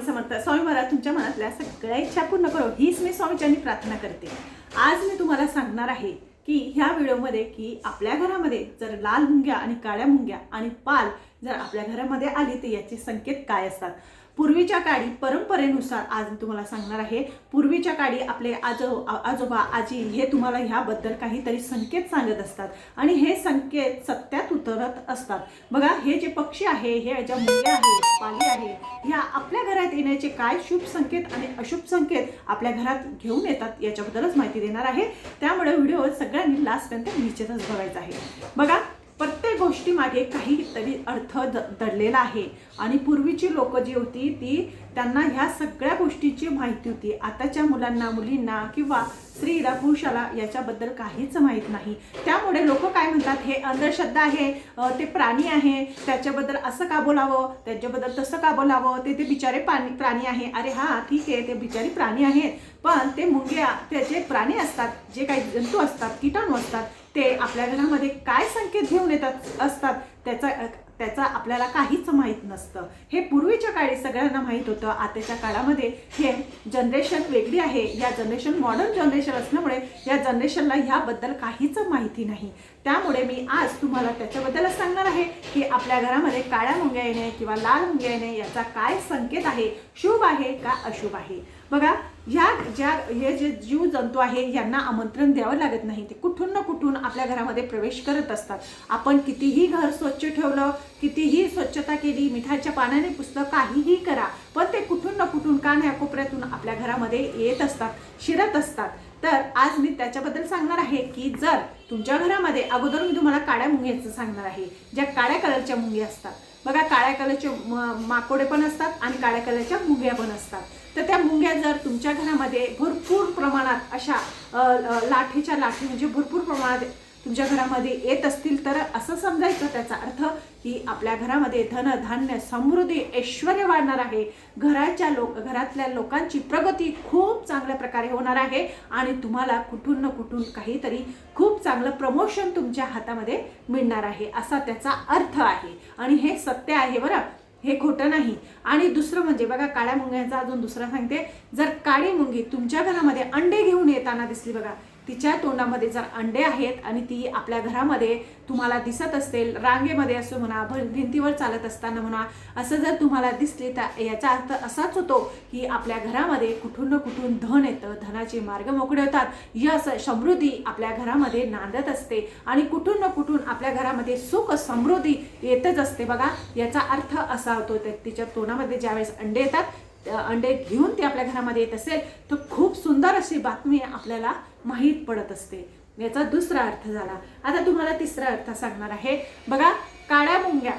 स्वामी समर्थ स्वामी महाराज तुमच्या मनातल्या सगळ्या इच्छा पूर्ण करो. हीच मी स्वामीच्यानी प्रार्थना करते. आज मी तुम्हाला सांगणार आहे की ह्या व्हिडिओमध्ये की आपल्या घरामध्ये जर लाल मुंग्या आणि काळ्या मुंग्या आणि पाल जर आपल्या घरामध्ये आली तर याचे संकेत काय असतात? पूर्वीच्या काळी परंपरेनुसार आज मी तुम्हाला सांगणार आहे पूर्वीच्या काळी आपले आजो आजोबा आजी हे तुम्हाला ह्याबद्दल काहीतरी संकेत सांगत असतात आणि हे संकेत सत्यात उतरत असतात. बघा हे जे पक्षी आहे हे ज्या मुले आहे पाली आहे ह्या आपल्या घरात येण्याचे काय शुभ संकेत आणि अशुभ संकेत आपल्या घरात घेऊन येतात याच्याबद्दलच माहिती देणार आहे. त्यामुळे व्हिडिओ सगळ्यांनी लास्टपर्यंत निश्चितच बघायचा आहे. बघा प्रत्येक गोष्टीमागे काहीतरी अर्थ द दडलेला आहे. आणि पूर्वीची लोक जी होती ती त्यांना ह्या सगळ्या गोष्टीची माहिती होती. आताच्या मुलांना मुलींना किंवा स्त्रीला पुरुषाला याच्याबद्दल काहीच माहीत नाही. त्यामुळे लोक काय म्हणतात हे अंधश्रद्धा आहे ते प्राणी आहे त्याच्याबद्दल असं का बोलावं? त्याच्याबद्दल तसं का बोलावं? ते ते बिचारे प्राणी प्राणी आहे. अरे हा ठीक आहे ते बिचारी प्राणी आहेत. पण ते मुंग्या त्याचे प्राणी असतात जे काही जंतू असतात किटाणू असतात ते आपल्या घरामध्ये काय संकेत घेऊन येतात? असतात. त्याचा त्याचं आपल्याला काहीच माहीत नसतं. हे पूर्वीच्या काळी सगळ्यांना माहीत होतं. आताच्या काळामध्ये हे जनरेशन वेगळी आहे. या जनरेशन मॉडर्न जनरेशन असल्यामुळे या जनरेशनला ह्याबद्दल काहीच माहिती नाही. त्यामुळे मी आज तुम्हाला त्याच्याबद्दलच सांगणार आहे की आपल्या घरामध्ये काळ्या मुंग्या येणे किंवा लाल मुंग्या येणे याचा काय संकेत आहे? शुभ आहे का अशुभ आहे? बघा ह्या ज्या हे जे जीव जंतू आहे यांना आमंत्रण द्यावं लागत नाही. ते कुठून ना कुठून आपल्या घरामध्ये प्रवेश करत असतात. आपण कितीही घर स्वच्छ ठेवलं कितीही स्वच्छता केली मिठाच्या पाण्याने पुसलं काहीही करा पण ते कुठून ना कुठून कान्या कोपऱ्यातून आपल्या घरामध्ये येत असतात शिरत असतात. तर आज मी त्याच्याबद्दल सांगणार आहे की जर तुमच्या घरामध्ये अगोदर मी तुम्हाला काळ्या मुंग्याचं सांगणार आहे ज्या काळ्या कलरच्या मुंग्या असतात. बघा काळ्या कलरचे माकोडे पण असतात आणि काळ्या कलरच्या मुंग्या पण असतात. तर त्या मुंग्या जर तुमच्या घरामध्ये भरपूर प्रमाणात अशा लाठीच्या लाठी म्हणजे भरपूर प्रमाणात तुमच्या घरामध्ये येत असतील तर असं समजायचं त्याचा अर्थ की आपल्या घरामध्ये धन धान्य समृद्धी ऐश्वर वाढणार आहे. घराच्या लोक घरातल्या लोकांची प्रगती खूप चांगल्या प्रकारे होणार आहे आणि तुम्हाला कुठून ना कुठून काहीतरी खूप चांगलं प्रमोशन तुमच्या हातामध्ये मिळणार आहे असा त्याचा अर्थ आहे. आणि हे सत्य आहे बरं. हे खोटं नाही. आणि दुसरं म्हणजे बघा काळ्या मुंग्यांचा अजून दुसरं सांगते. जर काळी मुंगी तुमच्या घरामध्ये अंडे घेऊन येताना दिसली बघा तिच्या तोंडामध्ये जर अंडे आहेत आणि ती आपल्या घरामध्ये तुम्हाला दिसत असेल रांगेमध्ये असो म्हणा भिंतीवर चालत असताना म्हणा असं जर तुम्हाला दिसली तर याचा अर्थ असाच होतो की आपल्या घरामध्ये कुठून ना कुठून धन येतं धनाचे मार्ग मोकळे होतात. यश समृद्धी आपल्या घरामध्ये नांदत असते आणि कुठून ना कुठून आपल्या घरामध्ये सुख समृद्धी येतच असते. बघा याचा अर्थ असा होतो त्या- तिच्या तोंडामध्ये ज्यावेळेस अंडे येतात अंडे घेऊन ती आपल्या घरामध्ये येत असेल तर खूप सुंदर अशी बातमी आपल्याला माहीत पडत असते. याचा दुसरा अर्थ झाला. आता तुम्हाला तिसरा अर्थ सांगणार आहे. बघा काळ्या मुंग्या.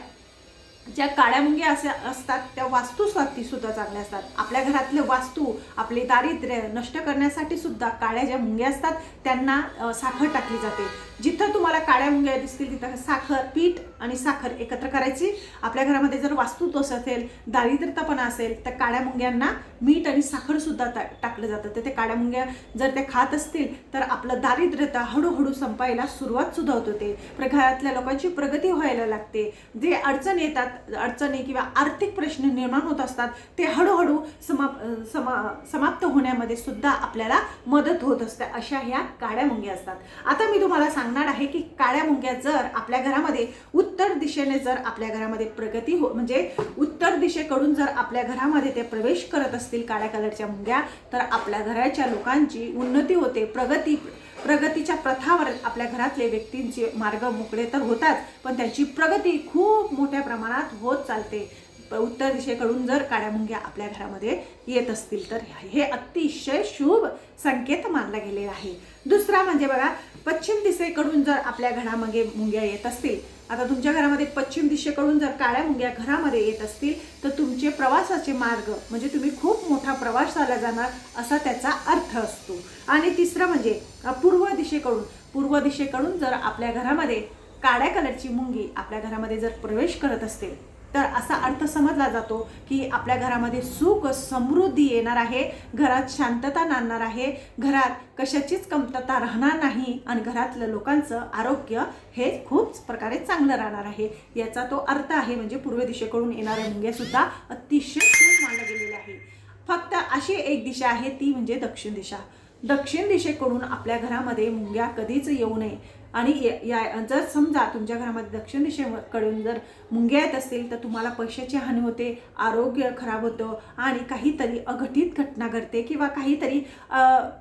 ज्या काळ्या मुंग्या अशा असतात त्या वास्तूसाठी सुद्धा चांगल्या असतात. आपल्या घरातले वास्तू आपले दारिद्र्य नष्ट करण्यासाठी सुद्धा काळ्या ज्या मुंग्या असतात त्यांना साखर टाकली जाते. जिथं तुम्हाला काळ्या मुंग्या दिसतील तिथं साखर पीठ आणि साखर एकत्र करायची. आपल्या घरामध्ये जर वास्तुदोष असेल दारिद्र्यतापणा असेल तर काळ्या मुंग्यांना मीठ आणि साखरसुद्धा टा टाकलं जातं. तर ते काळ्या मुंग्या जर त्या खात असतील तर आपलं दारिद्र्यता हळूहळू संपायला सुरुवात सुद्धा होत होते प्र- घरातल्या लोकांची प्रगती व्हायला लागते. जे अडचण येतात अडचणी किंवा आर्थिक प्रश्न निर्माण होत असतात ते हळूहळू समा समा समाप्त होण्यामध्ये सुद्धा आपल्याला मदत होत असते. अशा ह्या काळ्या मुंग्या असतात. आता मी तुम्हाला सांगणार आहे की काळ्या मुंग्या जर आपल्या घरामध्ये उत्तर दिशेने जर आपल्या घरामध्ये प्रगती हो म्हणजे उत्तर दिशेकडून जर आपल्या घरामध्ये ते प्रवेश करत असतील काळ्या कलरच्या मुंग्या तर आपल्या घराच्या लोकांची उन्नती होते. प्रगती प्रगतीच्या प्रथावर आपल्या घरातले व्यक्तींचे मार्ग मोकळे तर होतात पण त्यांची प्रगती खूप मोठ्या प्रमाणात होत चालते. उत्तर दिशेकडून जर काळ्या मुंग्या आपल्या घरामध्ये येत असतील तर हे अतिशय शुभ संकेत मानला गेलेला आहे. दुसरा म्हणजे बघा पश्चिम दिशेकडून जर आपल्या घरामध्ये मुंग्या येत असतील आता तुमच्या घरामध्ये पश्चिम दिशेकडून जर काळ्या मुंग्या घरामध्ये येत असतील तर तुमचे प्रवासाचे मार्ग म्हणजे तुम्ही खूप मोठा प्रवास झाला जाणार असा त्याचा अर्थ असतो. आणि तिसरं म्हणजे पूर्व दिशेकडून पूर्व दिशेकडून जर आपल्या घरामध्ये काळ्या कलरची मुंगी आपल्या घरामध्ये जर प्रवेश करत असेल तर असा अर्थ समजला जातो की आपल्या घरामध्ये सुख समृद्धी येणार आहे घरात शांतता नाणणार आहे घरात कशाचीच कमतरता राहणार नाही आणि घरातलं लोकांचं आरोग्य हे खूप प्रकारे चांगलं राहणार आहे. याचा तो अर्थ आहे म्हणजे पूर्व दिशेकडून येणाऱ्या मुंग्यासुद्धा अतिशय खूप मानलं गेलेले आहे फक्त अशी एक दिशा आहे ती म्हणजे दक्षिण दिशा. दक्षिण दिशेकडून आपल्या घरामध्ये मुंग्या कधीच येऊ नये. आणि या- या जर समजा तुमच्या घरामध्ये दक्षिण दिशेकडून जर मुंग्या येत असतील तर तुम्हाला पैशाची हानी होते आरोग्य खराब होतं आणि काहीतरी अघटित घटना घडते किंवा काहीतरी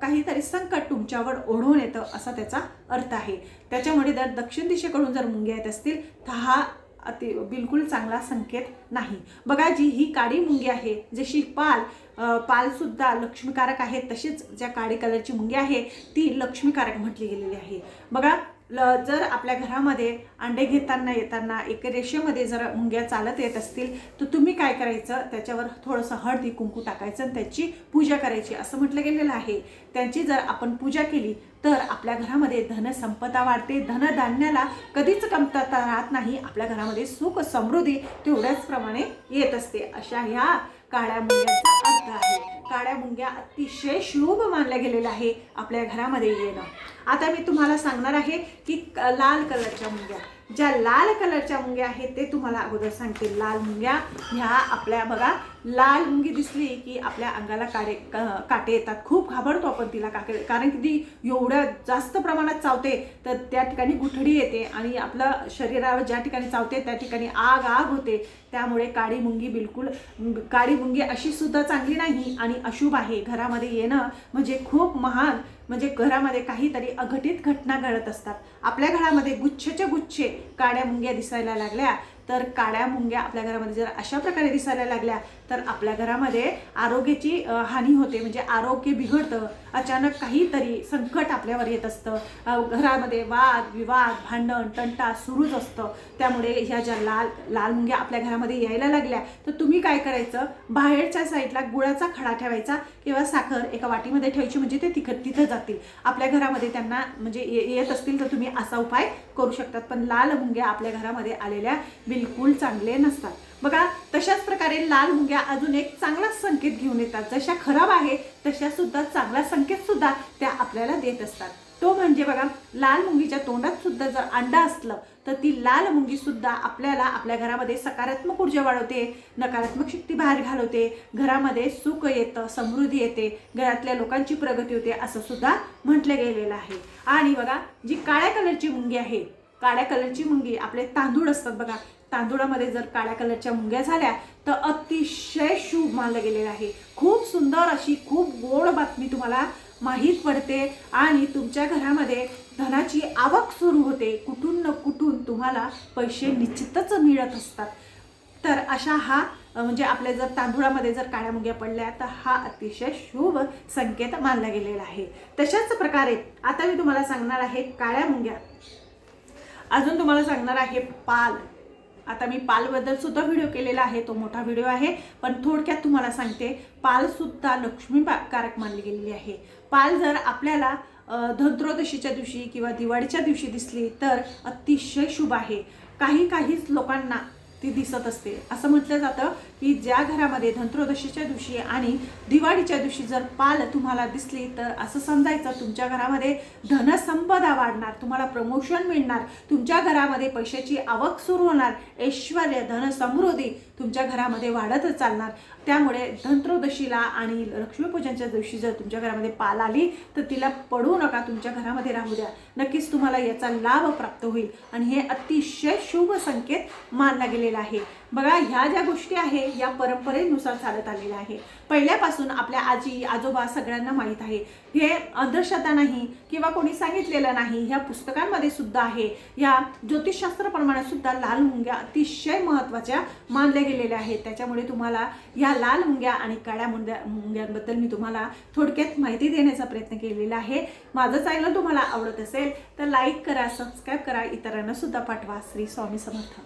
काहीतरी संकट तुमच्यावर ओढून येतं असा त्याचा अर्थ आहे. त्याच्यामुळे जर दक्षिण दिशेकडून जर मुंग्या येत असतील तर हा अति बिलकुल चांगला संकेत नाही. बघा जी ही काळी मुंगी आहे जशी पाल पालसुद्धा लक्ष्मीकारक आहे. तशीच ज्या काळी कलरची मुंगी आहे ती लक्ष्मीकारक म्हटली गेलेली आहे. बघा ल जर आपल्या घरामध्ये अंडे घेताना येताना एक रेषेमध्ये जर मुंग्या चालत येत असतील तर तुम्ही काय करायचं? त्याच्यावर थोडंसं हळदी कुंकू टाकायचं आणि त्याची पूजा करायची असं म्हटलं गेलेलं आहे. त्यांची जर आपण पूजा केली तर आपल्या घरामध्ये धनसंपदा वाढते. धनधान्याला कधीच कमतरता राहत नाही. आपल्या घरामध्ये सुख समृद्धी तेवढ्याच प्रमाणे येत असते. अशा ह्या काळ्या मुंग्याचा अर्थ आहे. काळ्या मुंग्या अतिशय शुभ मानल्या गेलेल्या आहे आपल्या घरामध्ये येणं. आता मी तुम्हाला सांगणार आहे की क- लाल कलरच्या मुंग्या. ज्या लाल कलरच्या मुंग्या आहेत ते तुम्हाला अगोदर सांगते. लाल मुंग्या ह्या आपल्या बघा लाल मुंगी दिसली की आपल्या अंगाला काटे क- काटे येतात. खूप घाबरतो आपण तिला काके कारण की ती एवढ्या जास्त प्रमाणात चावते तर त्या ठिकाणी गुठडी येते आणि आपलं शरीरावर ज्या ठिकाणी चावते त्या ठिकाणी आग आग होते. त्यामुळे काळी मुंगी बिलकुल काळी मुंगी अशी सुद्धा चांगली नाही आणि अशुभ आहे. घरामध्ये येणं म्हणजे खूप महान म्हणजे घरामध्ये काहीतरी अघटित घटना घडत असतात. आपल्या घरामध्ये गुच्छच्या गुच्छे काड्या मुंग्या दिसायला लागल्या. तर काळ्या मुंग्या आपल्या घरामध्ये जर अशा प्रकारे दिसायला लागल्या तर आपल्या घरामध्ये आरोग्याची हानी होते. म्हणजे आरोग्य बिघडतं. अचानक काहीतरी संकट आपल्यावर येत असतं. घरामध्ये वाद विवाद भांडण तंटा सुरूच असतं. त्यामुळे ह्या ज्या लाल लाल मुंग्या आपल्या घरामध्ये यायला लागल्या तर तुम्ही काय करायचं? बाहेरच्या साईडला गुळाचा खडा ठेवायचा किंवा साखर एका वाटीमध्ये ठेवायची म्हणजे ते तिखट तिथं जातील. आपल्या घरामध्ये त्यांना म्हणजे ये- येत असतील तर तुम्ही असा उपाय करू शकतात. पण लाल मुंग्या आपल्या घरामध्ये आलेल्या बिलकुल चांगले नसतात. बघा तशाच प्रकारे लाल मुंग्या अजून एक चांगला संकेत घेऊन येतात. जशा खराब आहे तशा सुद्धा चांगला संकेत सुद्धा त्या आपल्याला देत असतात. तो म्हणजे बघा लाल मुंगीच्या तोंडात सुद्धा जर अंडा असलं तर ती लाल मुंगी सुद्धा आपल्याला आपल्या घरामध्ये सकारात्मक ऊर्जा वाढवते नकारात्मक शक्ती बाहेर घालवते घरामध्ये सुख येतं समृद्धी येते घरातल्या लोकांची प्रगती होते असं सुद्धा म्हटलं गेलेलं आहे. आणि बघा जी काळ्या कलरची मुंगी आहे काळ्या कलरची मुंगी आपले तांदूळ असतात बघा. तांदुळामध्ये जर काळ्या कलरच्या मुंग्या झाल्या तर अतिशय शुभ मानलं गेलेलं आहे. खूप सुंदर अशी खूप गोड बातमी तुम्हाला माहीत पडते आणि तुमच्या घरामध्ये धनाची आवक सुरू होते. कुठून न कुठून तुम्हाला पैसे निश्चितच मिळत असतात. तर अशा हा म्हणजे आपल्या जर तांदुळामध्ये जर काळ्या मुंग्या पडल्या तर हा अतिशय शुभ संकेत मानला गेलेला आहे. तशाच प्रकारे आता मी तुम्हाला सांगणार आहे काळ्या मुंग्या. अजून तुम्हाला सांगणार आहे पाल. आता मी पालबद्दल सुद्धा व्हिडिओ केलेला आहे. तो मोठा व्हिडिओ आहे. पण थोडक्यात तुम्हाला सांगते पालसुद्धा लक्ष्मी कारक मानली गेलेली आहे. पाल जर आपल्याला अ, धनत्रयोदशीच्या दिवशी किंवा दिवाळीच्या दिवशी दिसली तर अतिशय शुभ आहे. काही काहीच लोकांना ती दिसत असते. असं म्हटलं जातं की ज्या घरामध्ये धनत्रयोदशीच्या दिवशी आणि दिवाळीच्या दिवशी जर पाल तुम्हाला दिसली तर असं समजायचं तुमच्या घरामध्ये धनसंपदा वाढणार तुम्हाला प्रमोशन मिळणार तुमच्या घरामध्ये पैशाची आवक सुरू होणार ऐश्वर धनसमृद्धी तुमच्या घरामध्ये वाढतच चालणार. त्यामुळे धनत्रयोदशीला आणि लक्ष्मीपूजनच्या दिवशी जर तुमच्या घरामध्ये पाल आली तर तिला पडू नका तुमच्या घरामध्ये राहू द्या. नक्कीच तुम्हाला याचा लाभ प्राप्त होईल. आणि हे अतिशय शुभ संकेत मानला गेलेला आहे. बघा ह्या ज्या गोष्टी आहे या परंपरेनुसार चालत आलेल्या आहे. पहिल्यापासून आपल्या आजी आजोबा सगळ्यांना माहीत आहे. हे अंधश्रद्धा नाही किंवा कोणी सांगितलेलं नाही ह्या पुस्तकांमध्ये सुद्धा आहे. या ज्योतिषशास्त्राप्रमाणे सुद्धा लाल मुंग्या अतिशय महत्त्वाच्या मानल्या गेलेल्या आहेत. त्याच्यामुळे तुम्हाला ह्या लाल मुंग्या आणि काळ्या मुंग्या मुंग्यांबद्दल मी तुम्हाला थोडक्यात माहिती देण्याचा प्रयत्न केलेला आहे. माझं चॅनल तुम्हाला आवडत असेल तर लाईक करा सबस्क्राईब करा. इतरांना सुद्धा पाठवा. श्री स्वामी समर्थ.